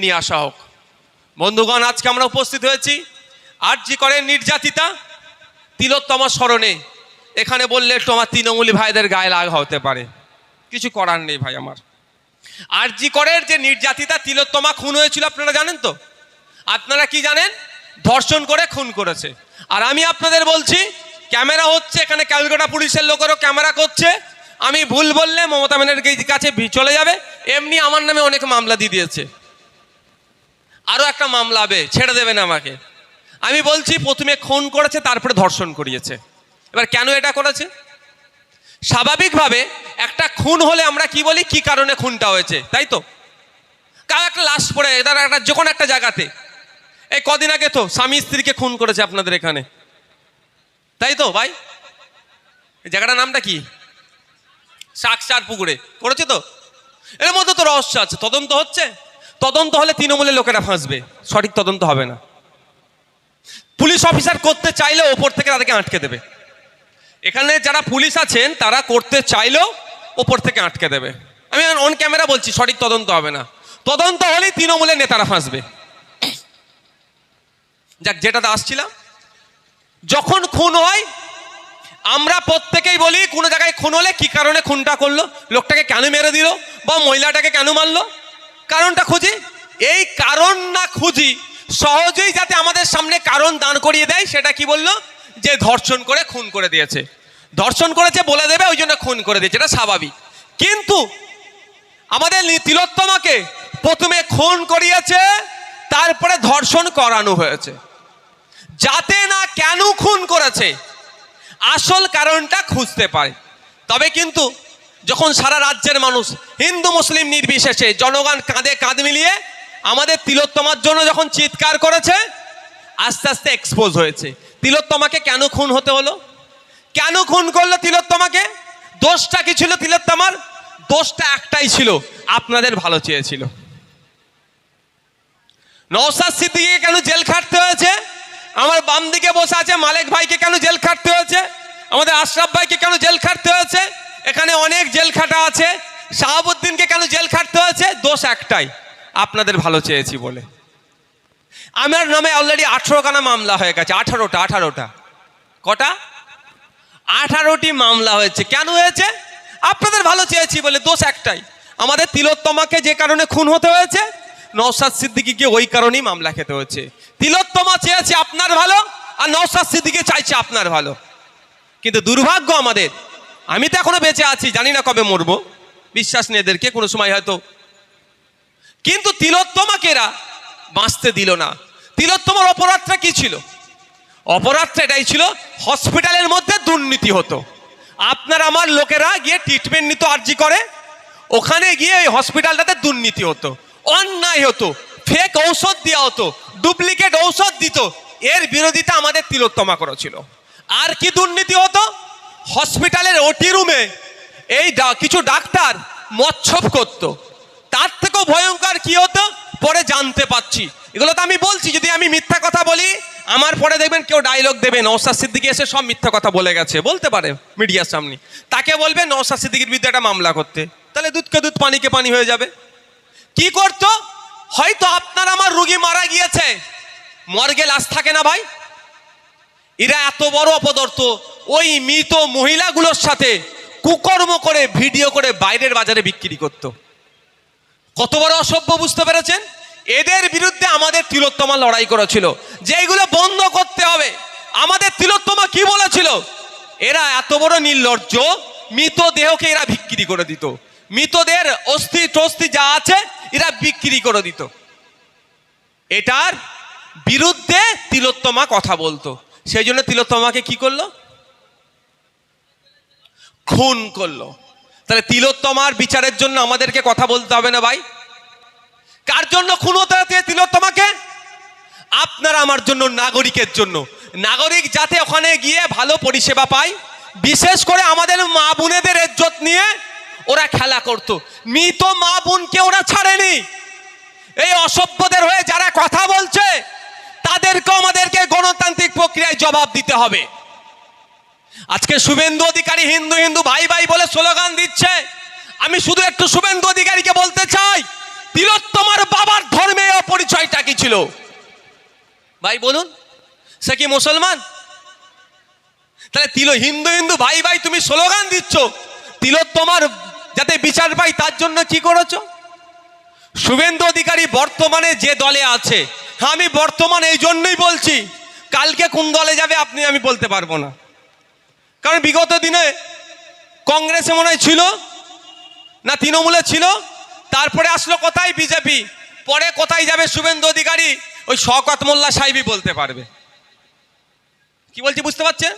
নিয়ে আসা হোক। বন্ধুগণ, আজকে আমরা উপস্থিত হয়েছি আর জি করে নির্যাতিতা তিলোত্তমা স্মরণে। এখানে বললে একটু আমার তৃণমূলী ভাইদের গায়ে লাগ হতে পারে। কিছু করার নেই ভাই আমার। আর জি করের যে নির্যাতিতা তিলোত্তমা খুন হয়েছিল, আপনারা জানেন তো? আপনারা কি জানেন? ধর্ষণ করে খুন করেছে। আর আমি আপনাদের বলছি, ক্যামেরা হচ্ছে, এখানে ক্যালকাটা পুলিশের লোকেরও ক্যামেরা করছে। আমি ভুল বললে মমতা ব্যানার্জির কাছে চলে যাবে। এমনি আমার নামে অনেক মামলা দিয়ে দিয়েছে। আরও একটা মামলা হবে, ছেড়ে দেবেন আমাকে। আমি বলছি, প্রথমে খুন করেছে, তারপরে ধর্ষণ করিয়েছে। এবার কেন এটা করেছে? স্বাভাবিকভাবে একটা খুন হলে আমরা কি বলি? কি কারণে খুনটা হয়েছে, তাই তো? কাউ একটা লাশ পড়ে এটার একটা যে কোনো একটা জায়গাতে। এই কদিন আগে তো স্বামী স্ত্রীকে খুন করেছে আপনাদের এখানে। তাই তো, ভাই? জায়গাটার নামটা কি? শাকসার পুকুরে। করেছে তো? এর মধ্যে তো রহস্য আছে, তদন্ত হচ্ছে। তদন্ত হলে তৃণমূলের লোকেরা ফাঁসবে। সঠিক তদন্ত হবে না। পুলিশ অফিসার করতে চাইলে ওপর থেকে তাদেরকে আটকে দেবে। এখানে যারা পুলিশ আছেন, তারা করতে চাইলেও ওপর থেকে আটকে দেবে। আমি অন ক্যামেরা বলছি, সঠিক তদন্ত হবে না। তদন্ত হলেই তৃণমূলের নেতারা ফাঁসবে। যাক যেটাতে আসছিলাম। যখন খুন হয়, আমরা প্রত্যেকেই বলি, কোনো জায়গায় খুন হলে কি কারণে খুনটা করল? লোকটাকে কেন মেরে দিল? বা মহিলাটাকে কেন মারলো? কারণটা খুঁজি? এই কারণ না খুঁজি, সহজেই যাতে আমাদের সামনে কারণ দান করিয়ে দেয়, সেটা কি বলল? যে ধর্ষণ করে খুন করে দিয়েছে। ধর্ষণ করেছে বলে দেবে, ওই জন্য খুন করে দিয়েছে, এটা স্বাভাবিক। কিন্তু আমাদের তিলোত্তমাকে প্রথমে খুন করিয়েছে, তারপরে ধর্ষণ করানো হয়েছে। যাতে না কেন খুন করেছে, আসল কারণটা খুঁজতে পারে। তবে কিন্তু যখন সারা রাজ্যের মানুষ, হিন্দু, মুসলিম নির্বিশেষে জনগণ কাঁধে কাঁধ মিলিয়ে আমাদের তিলোত্তমার জন্য যখন চিৎকার করেছে, আস্তে আস্তে এক্সপোজ হয়েছে। তিলোত্তমাকে কেন খুন হতে হলো? কেন খুন করল তিলোত্তমাকে? দোষটা কি ছিল তিলোত্তমার? দোষটা একটাই ছিল, আপনাদের ভালো চেয়েছিল। নওসাদ সিদ্দিকে কেন জেল খাটতে হয়েছে? আমার বাম দিকে বসে আছে মালিক ভাইকে কেন জেল খাটতে হয়েছে? আমাদের আশরাফ ভাইকে কেন জেল খাটতে হয়েছে? এখানে অনেক জেল খাটা আছে। শাহাবুদ্দিনকে কেন জেল খাটতে হয়েছে? দোষ একটাই, আপনাদের ভালো চেয়েছি বলে। আমার নামে অলরেডি আঠেরোখানা মামলা হয়ে গেছে, আঠারোটা আঠারোটা। কটা? আঠারোটি মামলা হয়েছে। কেন হয়েছে? আপনাদের ভালো চেয়েছি বলে, দোষ একটাই। আমাদের তিলোত্তমাকে যে কারণে খুন হতে হয়েছে নৌসাদ সিদ্দিকিকে ওই কারণেই মামলা খেতে হয়েছে। তিলোত্তমা চেয়েছে আপনার ভালো, আর নৌসাদ সিদ্দিকি চাইছে আপনার ভালো। কিন্তু দুর্ভাগ্য আমাদের আমি তো এখনও বেঁচে আছি, জানি না কবে মরবো। বিশ্বাস নেই এদেরকে, কোনো সময় হয়তো। কিন্তু তিলোত্তমাকেরা বাঁচতে দিল না। তিলোত্তমার অপরাধটা কি ছিল? অপরাধটা এটাই ছিল, হসপিটালের মধ্যে দুর্নীতি হতো। আপনার আমার লোকেরা গিয়ে ট্রিটমেন্ট নিত আর্জি করে। ওখানে গিয়ে ওই হসপিটালটাতে দুর্নীতি হতো, অন্যায় হতো ফেক ঔষধ দেওয়া হতো ডুপ্লিকেট ঔষধ দিত। এর বিরোধিতা আমাদের তিলোত্তমা করেছিল। আর কি দুর্নীতি হতো? হসপিটালের ওটি রুমে এই কিছু ডাক্তার মচ্ছপ করতো। তার থেকেও ভয়ঙ্কর কি হতো? পরে জানতে পাচ্ছি এগুলো তো আমি বলছি, যদি আমি মিথ্যা কথা বলি, আমার পরে দেখবেন কেউ ডায়লগ দেবে। নৌসাদ সিদ্দিকি এসে সব মিথ্যা কথা বলে গেছে। বলতে পারে মিডিয়ার সামনে। তাকে বলবে নৌসাদ সিদ্দিকির বিরুদ্ধে একটা মামলা করতে। তাহলে দুধকে দুধ পানিকে পানি হয়ে যাবে। কি করতো? হয়তো আপনার আমার রুগী মারা গিয়েছে। মর্গে লাশ থাকে না ভাই। এরা এত বড় অপদর্থ। ওই মৃত মহিলাগুলোর সাথে কুকর্ম করে, ভিডিও করে বাইরের বাজারে বিক্রি করতো। কত বড় অসভ্য বুঝতে পেরেছেন? এদের বিরুদ্ধে আমাদের তিলোত্তমা লড়াই করেছিল। যে এগুলো বন্ধ করতে হবে, আমাদের তিলোত্তমা কি বলেছিল? এরা এত বড় নির্লজ্জ মৃতদেহকে এরা বিক্রি করে দিত। মৃতদের অস্থি টস্থি যা আছে, এরা বিক্রি করে দিত। এটার বিরুদ্ধে তিলোত্তমা কথা বলতো। সেই জন্য তিলোত্তমাকে কি করল? খুন করল। তাহলে তিলোত্তমার বিচারের জন্য আমাদেরকে কথা বলতে হবে না ভাই। কার জন্য খুন হতে হচ্ছে তিলোত্তমাকে আপনার আমার জন্য নাগরিকের জন্য। নাগরিক যাতে ওখানে গিয়ে ভালো পরিষেবা পায়, বিশেষ করে আমাদের মা বোনেদের ইজ্জত নিয়ে ওরা খেলা করত। মৃত মা বোনকে ওরা ছাড়েনি। এই অসভ্যদের হয়ে যারা কথা বলছে তাদেরকেও আমাদেরকে গণতান্ত্রিক প্রক্রিয়ায় জবাব দিতে হবে। আজকে শুভেন্দু অধিকারী হিন্দু হিন্দু ভাই ভাই বলে স্লোগান দিচ্ছে। আমি শুধু একটু শুভেন্দু অধিকারীকে বলতে চাই, তিলোত্তমার বাবার ধর্মে ছিল? ভাই বলুন, সে কি মুসলমান? তাহলে তিল হিন্দু হিন্দু ভাই ভাই তুমি স্লোগান দিচ্ছ, তিলোত্তমার যাতে বিচার পাই তার জন্য কি করেছ? শুভেন্দু অধিকারী বর্তমানে যে দলে আছে আমি বর্তমান এই জন্যই বলছি, কালকে কোন দলে যাবে আপনি আমি বলতে পারব না। কারণ বিগত দিনে কংগ্রেসে মনে ছিল, না তৃণমূলে ছিল, তারপরে আসলো কোথায় বিজেপি, পরে কোথায় যাবে শুভেন্দু অধিকারী, ওই শওকত মোল্লা সাহেবই বলতে পারবে। কি বলছি বুঝতে পারছেন?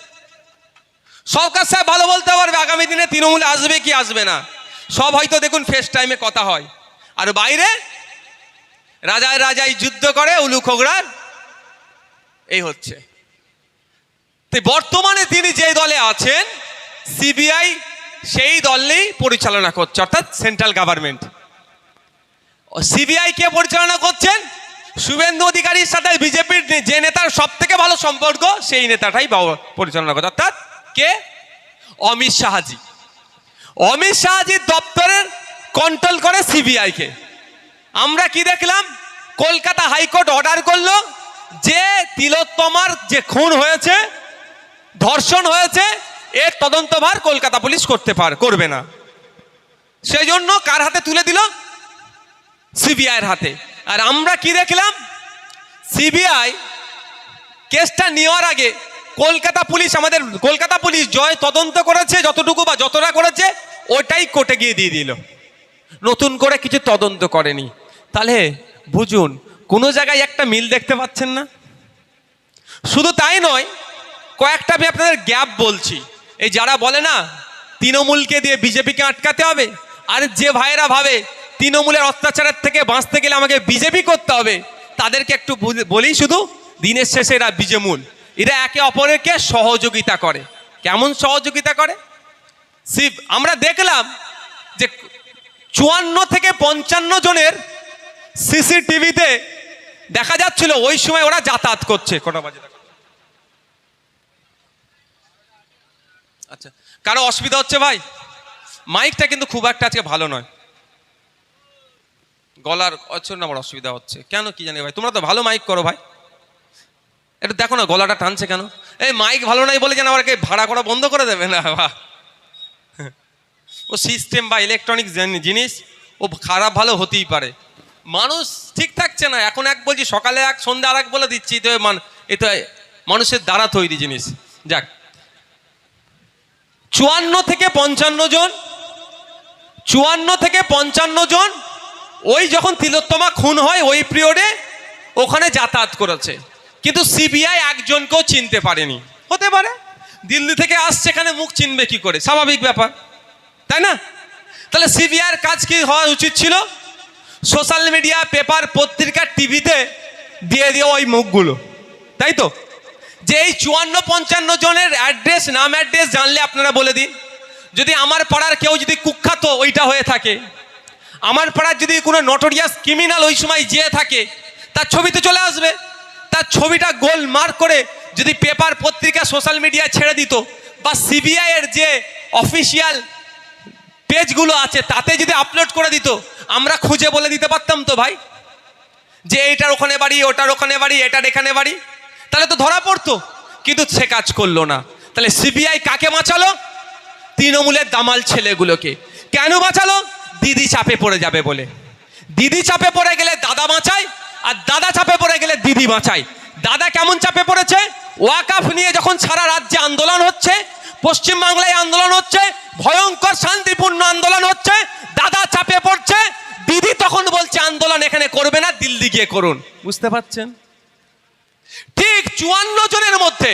সরকার সাহেব ভালো বলতে পারবে, আগামী দিনে তৃণমূলে আসবে কি আসবে না। সব হয়তো দেখুন ফেস টাইমে কথা হয়। আর বাইরে রাজায় রাজাই যুদ্ধ করে উলু খোগড়ার। এই হচ্ছে। বর্তমানে তিনি যে দলে আছেন, সিবিআই সেই দলেই পরিচালনা করছে, অর্থাৎ সেন্ট্রাল গভর্নমেন্ট। সিবিআই কে পরিচালনা করছেন? শুভেন্দু অধিকারীর সাথে বিজেপির যে নেতার সব থেকে ভালো সম্পর্ক, সেই নেতাটাই পরিচালনা করছে। অর্থাৎ কে? অমিত শাহজি। অমিত শাহজির দপ্তরের কন্ট্রোল করে সিবিআইকে আমরা কি দেখলাম? কলকাতা হাইকোর্ট অর্ডার করল যে তিলোত্তমার যে খুন হয়েছে, ধর্ষণ হয়েছে, এর তদন্তভার কলকাতা পুলিশ করতে পার, করবে না। সেই জন্য কার হাতে তুলে দিল? সিবিআইয়ের হাতে। আর আমরা কি দেখলাম? সিবিআই কেসটা নেওয়ার আগে কলকাতা পুলিশ আমাদের, কলকাতা পুলিশ জয় তদন্ত করেছে, যতটুকু বা যতটা করেছে, ওটাই কোর্টে গিয়ে দিয়ে দিল। নতুন করে কিছু তদন্ত করেনি। তাহলে বুঝুন, কোনো জায়গায় একটা মিল দেখতে পাচ্ছেন না? শুধু তাই নয়, কয়েকটা আমি আপনাদের গ্যাপ বলছি। এই যারা বলে না, তৃণমূলকে দিয়ে বিজেপিকে আটকাতে হবে, আর যে ভাইয়েরা ভাবে তৃণমূলের অত্যাচারের থেকে বাঁচতে গেলে আমাকে বিজেপি করতে হবে, তাদেরকে একটু বলি শুধু দিনের শেষে এরা বিজেমূল। এরা একে অপরকে সহযোগিতা করে। কেমন সহযোগিতা করে? শিব আমরা দেখলাম যে চুয়ান্ন থেকে পঞ্চান্ন জনের সিসিটিভিতে দেখা যাচ্ছিল ওই সময় ওরা যাতায়াত করছে। কটা বাজে? আচ্ছা কারও অসুবিধা হচ্ছে ভাই? মাইকটা কিন্তু খুব একটা আজকে ভালো নয়। গলার জন্য আমার অসুবিধা হচ্ছে। কেন কি জানি ভাই? তোমরা তো ভালো মাইক করো ভাই। এটা দেখো না, গলাটা টানছে কেন? এই মাইক ভালো নাই বলে যেন আমাকে ভাড়া করা বন্ধ করে দেবে না, বাহ। ও সিস্টেম বা ইলেকট্রনিক জিনিস, ও খারাপ ভালো হতেই পারে। মানুষ ঠিক থাকছে না। এখন এক বলছি, সকালে এক, সন্ধ্যা আর এক বলে দিচ্ছি, তো মান এ তো মানুষের দ্বারা তৈরি জিনিস। যাক। চুয়ান্ন থেকে পঞ্চান্ন জন, চুয়ান্ন থেকে পঞ্চান্ন জন, ওই যখন তিলোত্তমা খুন হয়, ওই পিরিয়ডে ওখানে যাতায়াত করেছে। কিন্তু সিবিআই একজনকেও চিনতে পারেনি। হতে পারে। দিল্লি থেকে আসছে, এখানে মুখ চিনবে কি করে? স্বাভাবিক ব্যাপার। তাই না? তাহলে সিবিআইয়ের কাজ কি হওয়া উচিত ছিল? সোশ্যাল মিডিয়া পেপার পত্রিকা টিভিতে দিয়ে দিয়ে ওই মুখগুলো। তাই তো? যে এই চুয়ান্ন পঞ্চান্ন জনের অ্যাড্রেস নাম অ্যাড্রেস জানলে আপনারা বলে দিন। যদি আমার পাড়ার কেউ যদি কুখ্যাত ওইটা হয়ে থাকে, আমার পাড়ার যদি কোনো নটোরিয়াস ক্রিমিনাল ওই সময় যেয়ে থাকে, তার ছবিতে চলে আসবে। তার ছবিটা গোল মার্ক করে যদি পেপার পত্রিকা সোশ্যাল মিডিয়ায় ছেড়ে দিত, বা সিবিআই এর যে অফিসিয়াল পেজগুলো আছে, তাতে যদি আপলোড করে দিত আমরা খুঁজে বলে দিতে পারতাম তো ভাই। যে এইটার ওখানে বাড়ি, ওটার ওখানে বাড়ি, এটার এখানে বাড়ি। তাহলে তো ধরা পড়তো। কিন্তু সে কাজ করল না। তাহলে সিবিআই কাকে বাঁচালো? তৃণমূলের দামাল ছেলেগুলোকে। কেন বাঁচালো? দিদি চাপে পড়ে যাবে বলে। দিদি চাপে পড়ে গেলে দাদা বাঁচায়, আর দাদা চাপে পড়ে গেলে দিদি বাঁচায়। দাদা কেমন চাপে পড়েছে? ওয়াকাফ নিয়ে যখন সারা রাজ্যে আন্দোলন হচ্ছে পশ্চিমবাংলায় আন্দোলন হচ্ছে, ভয়ঙ্কর শান্তিপূর্ণ আন্দোলন হচ্ছে, দাদা চাপে পড়ছে, দিদি তখন বলছে আন্দোলন এখানে করবে না, দিল্লি গিয়ে করুন। বুঝতে পারছেন? ঠিক চুয়ান্ন জনের মধ্যে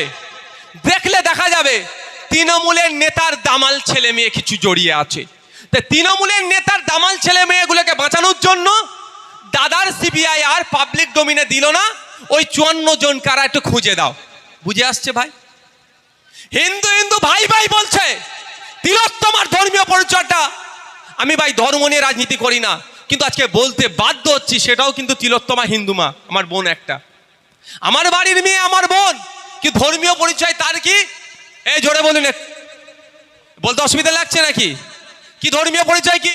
দেখলে দেখা যাবে, তৃণমূলের নেতার দামাল ছেলে মেয়ে কিছু জড়িয়ে আছে। তৃণমূলের নেতার দামাল ছেলে মেয়েগুলোকে বাঁচানোর জন্য দাদার সিবিআই আর পাবলিক ডোমিনে দিল না, ওই চুয়ান্ন জন কারা একটু খুঁজে দাও। বুঝে আসছে ভাই? হিন্দু হিন্দু ভাই ভাই বলছে, তিলোত্তমার ধর্মীয় পরিচয়টা আমি ভাই ধর্ম নিয়ে রাজনীতি করি না, কিন্তু আজকে বলতে বাধ্য হচ্ছি সেটাও কিন্তু তিলোত্তমা হিন্দু মা, আমার বোন একটা। আমার বাড়ির মেয়ে আমার বোন, কি ধর্মীয় পরিচয় তার কি? এই জোরে বলুন বলতে অসুবিধা লাগছে নাকি? কি ধর্মীয় পরিচয় কি?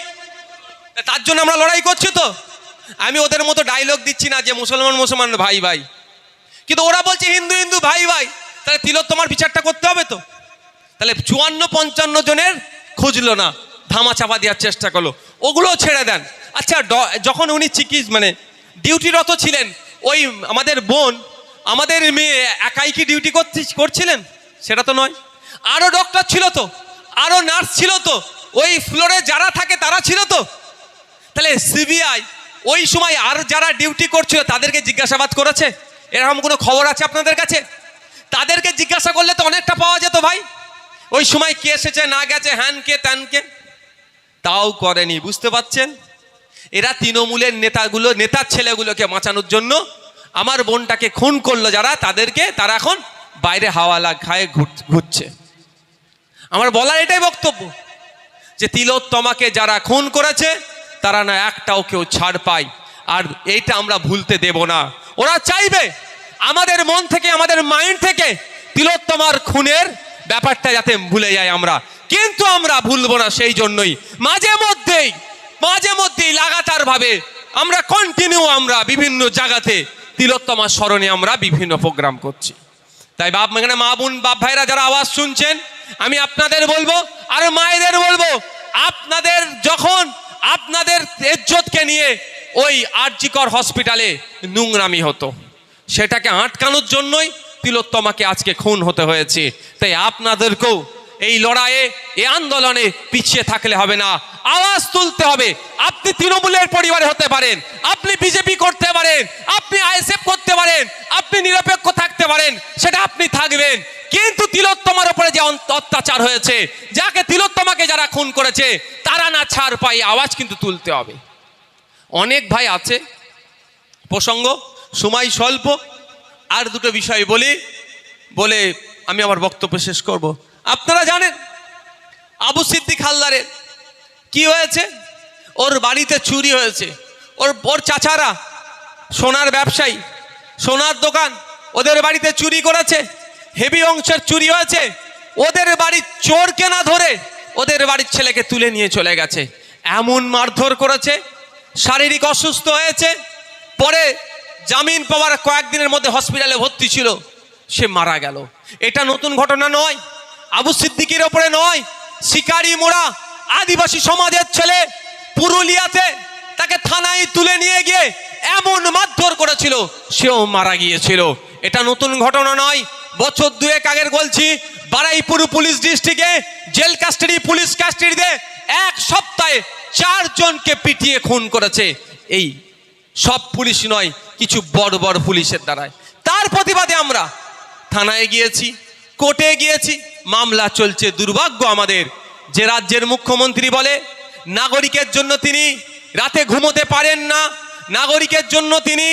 তার জন্য আমরা লড়াই করছি তো। আমি ওদের মতো ডায়লগ দিচ্ছি না যে মুসলমান মুসলমান ভাই ভাই। কিন্তু ওরা বলছে হিন্দু হিন্দু ভাই ভাই। তাহলে তিলক তোমার বিচারটা করতে হবে তো? তাহলে চুয়ান্ন পঞ্চান্ন জনের খুঁজলো না, ধামা চাপা দেওয়ার চেষ্টা করল। ওগুলো ছেড়ে দেন। আচ্ছা যখন উনি চিকিৎস মানে ডিউটিরত ছিলেন, ওই আমাদের বোন, আমাদের মেয়ে একাই কি ডিউটি করতে, করছিলেন? সেটা তো নয়। আরও ডক্টর ছিল তো, আরও নার্স ছিল তো, ওই ফ্লোরে যারা থাকে তারা ছিল তো। তাহলে সিবিআই ওই সময় আর যারা ডিউটি করছিল তাদেরকে জিজ্ঞাসাবাদ করেছে? এরকম কোনো খবর আছে আপনাদের কাছে? তাদেরকে জিজ্ঞাসা করলে তো অনেকটা পাওয়া যেত ভাই। ওই সময় কে এসেছে, না গেছে, হ্যান কে, ত্যান কে? তাও করেনি, বুঝতে পাচ্ছেন এরা তৃণমূলের নেতাগুলো, নেতার ছেলেগুলোকে বাঁচানোর জন্য আমার বোনটাকে খুন করল যারা, তাদেরকে তারা এখন বাইরে হাওয়া লাগ, খায় ঘুর- ঘুরছে। আমার বলার এটাই বক্তব্য যে তিলোত্তমাকে যারা খুন করেছে, তারা না একটাও কেউ ছাড় পায়। আর এইটা আমরা ভুলতে দেব না। ওরা চাইবে আমাদের মন থেকে, আমাদের মাইন্ড থেকে তিলোত্তমার খুনের ব্যাপারটা যাতে ভুলে যাই আমরা। কিন্তু আমরা ভুলবো না সেই জন্যই। মাঝে মধ্যেই মাঝে মধ্যেই লাগাতার ভাবে আমরা কন্টিনিউ আমরা বিভিন্ন জায়গাতে তিলোত্তমার স্মরণে আমরা বিভিন্ন প্রোগ্রাম করছি। তাই বাপ, এখানে মা বোন, বাপ ভাইরা যারা আওয়াজ শুনছেন, আমি আপনাদের বলব আর মায়েদের বলব, আপনাদের যখন আপনাদের ইজ্জতকে নিয়ে ওই আরজিকর হসপিটালে নোংরামি হতো। সেটাকে আটকানোর জন্যই তিলোত্তমাকে আজকে খুন হতে হয়েছে। তাই আপনাদেরকেও এই লড়াইয়ে এই আন্দোলনে পিছিয়ে থাকলে হবে না। আওয়াজ তুলতে হবে। আপনি তৃণমূলের পরিবারে হতে পারেন, আপনি বিজেপি করতে পারেন, আপনি আইএসএফ করতে পারেন, আপনি নিরপেক্ষ থাকতে পারেন, সেটা আপনি থাকবেন। কিন্তু তিলোত্তমার উপরে যে অত্যাচার হয়েছে, যাকে তিলোত্তমাকে যারা খুন করেছে, তারা না ছাড় পাই আওয়াজ কিন্তু তুলতে হবে। অনেক ভাই আছে, প্রসঙ্গ সময় স্বল্প, আর দুটো বিষয় বলি, বলে আমি আমার বক্তব্য শেষ করব। আপনারা জানেন, আবু সিদ্দিক হালদারের কি হয়েছে? ওর বাড়িতে চুরি হয়েছে। ওর ওর চাচারা, সোনার ব্যবসায়ী, সোনার দোকান, ওদের বাড়িতে চুরি করেছে হেভি অংশের চুরি হয়েছে। ওদের বাড়ির চোরকে না ধরে ওদের বাড়ির ছেলেকে তুলে নিয়ে চলে গেছে। এমন মারধর করেছে, শারীরিক অসুস্থ হয়েছে, পরে জামিন পাওয়ার কয়েকদিনের মধ্যে হসপিটালে ভর্তি ছিল, সে মারা গেল। এটা নতুন ঘটনা নয়, আবু সিদ্দিকির ওপরে নয়, শিকারি মোড়া আদিবাসী সমাজের ছেলে পুরুলিয়াতে তাকে থানায় তুলে নিয়ে গিয়ে এমন মারধর করেছিল, সেও মারা গিয়েছিল। এটা নতুন ঘটনা নয়, বছর দুয়েক আগের বলছি, বারাইপুর পুলিশ ডিস্ট্রিক্টে জেল কাস্টাডি, পুলিশ কাস্টাডিতে এক সপ্তাহে চারজনকে পিটিয়ে খুন করেছে। এই সব পুলিশ নয়, কিছু বড় বড় পুলিশের দ্বারায়। তার প্রতিবাদে আমরা থানায় গিয়েছি, কোর্টে গিয়েছি, মামলা চলছে দুর্ভাগ্য আমাদের। যে রাজ্যের মুখ্যমন্ত্রী বলে, নাগরিকের জন্য তিনি রাতে ঘুমোতে পারেন না, নাগরিকের জন্য তিনি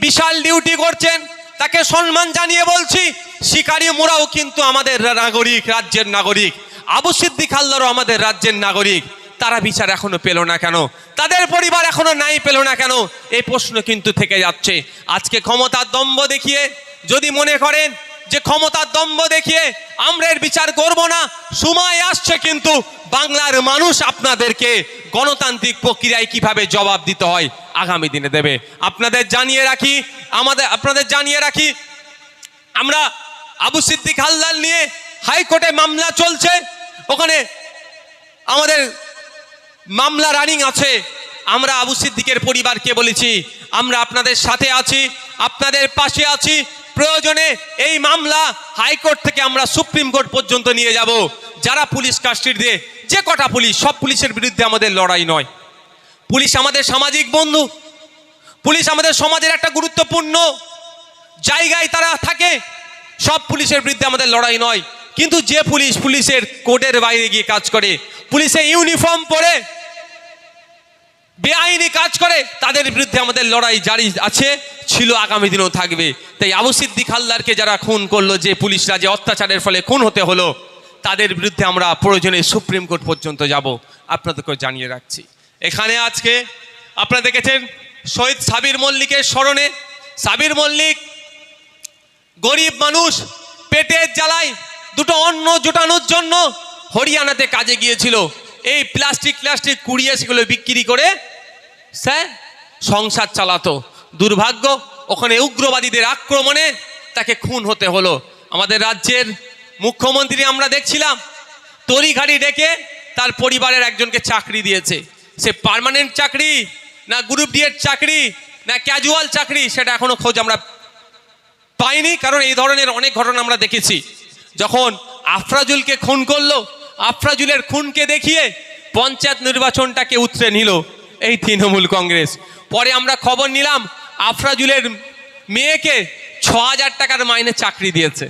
বিশাল ডিউটি করছেন, তাকে সম্মান জানিয়ে বলছি, শিকারী মোরাও কিন্তু আমাদের নাগরিক, রাজ্যের নাগরিক। আবু সিদ্দিক আমাদের রাজ্যের নাগরিক। তারা বিচার এখনও পেল না কেন? তাদের পরিবার এখনও নাই পেল না কেন? এই প্রশ্ন কিন্তু থেকে যাচ্ছে। আজকে ক্ষমতার দম্ভ দেখিয়ে যদি মনে করেন যে ক্ষমতার দম্ভ দেখিয়ে আমরা এর বিচার করব না, সময় আসছে কিন্তু বাংলার মানুষ আপনাদেরকে গণতান্ত্রিক প্রক্রিয়ায় কীভাবে জবাব দিতে হয় আগামী দিনে দেবে। আপনাদের জানিয়ে রাখি, আমাদের, আপনাদের জানিয়ে রাখি, আমরা আবু সিদ্দিক হালদার নিয়ে হাইকোর্টে মামলা চলছে। ওখানে আমাদের মামলা রানিং আছে। আমরা আবু সিদ্দিকের পরিবারকে বলেছি, আমরা আপনাদের সাথে আছি, আপনাদের পাশে আছি। প্রয়োজনে এই মামলা হাইকোর্ট থেকে আমরা সুপ্রিম কোর্ট পর্যন্ত নিয়ে যাব। যারা পুলিশ কাস্টডি দিয়ে, যে কটা পুলিশ, সব পুলিশের বিরুদ্ধে আমাদের লড়াই নয়। পুলিশ আমাদের সামাজিক বন্ধু। পুলিশ আমাদের সমাজের একটা গুরুত্বপূর্ণ জায়গায় তারা থাকে। সব পুলিশের বিরুদ্ধে আমাদের লড়াই নয়। কিন্তু যে পুলিশ, পুলিশের কোর্টের বাইরে গিয়ে কাজ করে পুলিশের ইউনিফর্ম পরে, বেআইনি কাজ করে, তাদের বিরুদ্ধে আমাদের লড়াই জারি আছে, ছিল আগামী দিনেও থাকবে। তাই আবু সিদ্দিক হালদারকে যারা খুন করল, যে পুলিশরা যে অত্যাচারের ফলে খুন হতে হলো, তাদের বিরুদ্ধে আমরা প্রয়োজনে সুপ্রিম কোর্ট পর্যন্ত যাব। আপনাদেরকে জানিয়ে রাখছি। এখানে আজকে আপনারা দেখেছেন শহীদ সাবির মল্লিকের স্মরণে, সাবির মল্লিক গরিব মানুষ, পেটের জ্বালায় দুটো অন্ন জোটানোর জন্য হরিয়ানাতে কাজে গিয়েছিল। এই প্লাস্টিক প্লাস্টিক কুড়িয়ে সেগুলো বিক্রি করে, স্যার, সংসার চালাতো। দুর্ভাগ্য, ওখানে উগ্রবাদীদের আক্রমণে তাকে খুন হতে হলো। আমাদের রাজ্যের মুখ্যমন্ত্রী আমরা দেখছিলাম, তড়িঘাড়ি ডেকে তার পরিবারের একজনকে চাকরি দিয়েছে। সে পার্মানেন্ট চাকরি, না গ্রুপ ডি এর চাকরি, না ক্যাজুয়াল চাকরি, সেটা এখনও খোঁজ আমরা পাইনি, কারণ এই ধরনের অনেক ঘটনা আমরা দেখেছি। যখন আফরাজুলকে খুন করল, আফরাজুলের খুনকে দেখিয়ে পঞ্চায়েত নির্বাচনটাকে উতরে নিল এই তৃণমূল কংগ্রেস। পরে আমরা খবর নিলাম, আফরাজুলের মেয়েকে ছ হাজার টাকার মাইনে চাকরি দিয়েছে।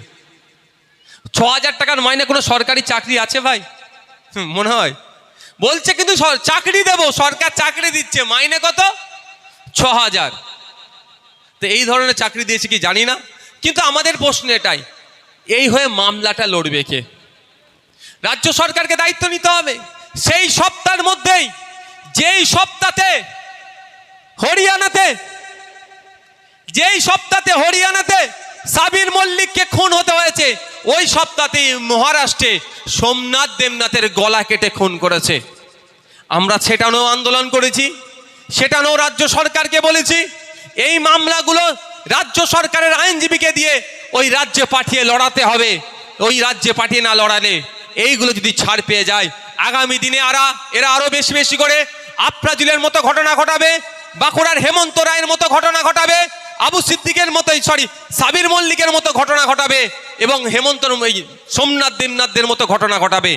ছ হাজার টাকার মাইনে কোনো সরকারি চাকরি আছে ভাই? মনে হয়। বলছে কিন্তু চাকরি দেবো, সরকার চাকরি দিচ্ছে, মাইনে কত? ছ হাজার তো এই ধরনের চাকরি দিয়েছে কি জানি না, কিন্তু আমাদের প্রশ্ন এটাই এই হয়ে মামলাটা লড়বে কে? রাজ্য সরকারকে দায়িত্ব নিতে হবে। সেই সপ্তাহের মধ্যেই, যেই সপ্তাহে হরিয়ানাতে, যেই সপ্তাহে হরিয়ানাতে সাবির মল্লিককে খুন হতে হয়েছে, ওই সপ্তাহেই মহারাষ্ট্রে সোমনাথ দেবনাথের গলা কেটে খুন করেছে। আমরা সেটানো আন্দোলন করেছি সেটানো রাজ্য সরকারকে বলেছি, এই মামলাগুলো রাজ্য সরকারের আইনজীবীকে দিয়ে ওই রাজ্যে পাঠিয়ে লড়াতে হবে। ওই রাজ্যে পাঠিয়ে না লড়ালে এইগুলো যদি ছাড় পেয়ে যায়, আগামী দিনে আরা, এরা আরও বেশি বেশি করে আপ্রাজুলের মতো ঘটনা ঘটাবে, বাঁকুড়ার হেমন্ত রায়ের মতো ঘটনা ঘটাবে, আবু সিদ্দিকের মতোই সরি সাবির মল্লিকের মতো ঘটনা ঘটাবে এবং হেমন্ত সোমনাথ দেবনাথদের মতো ঘটনা ঘটাবে।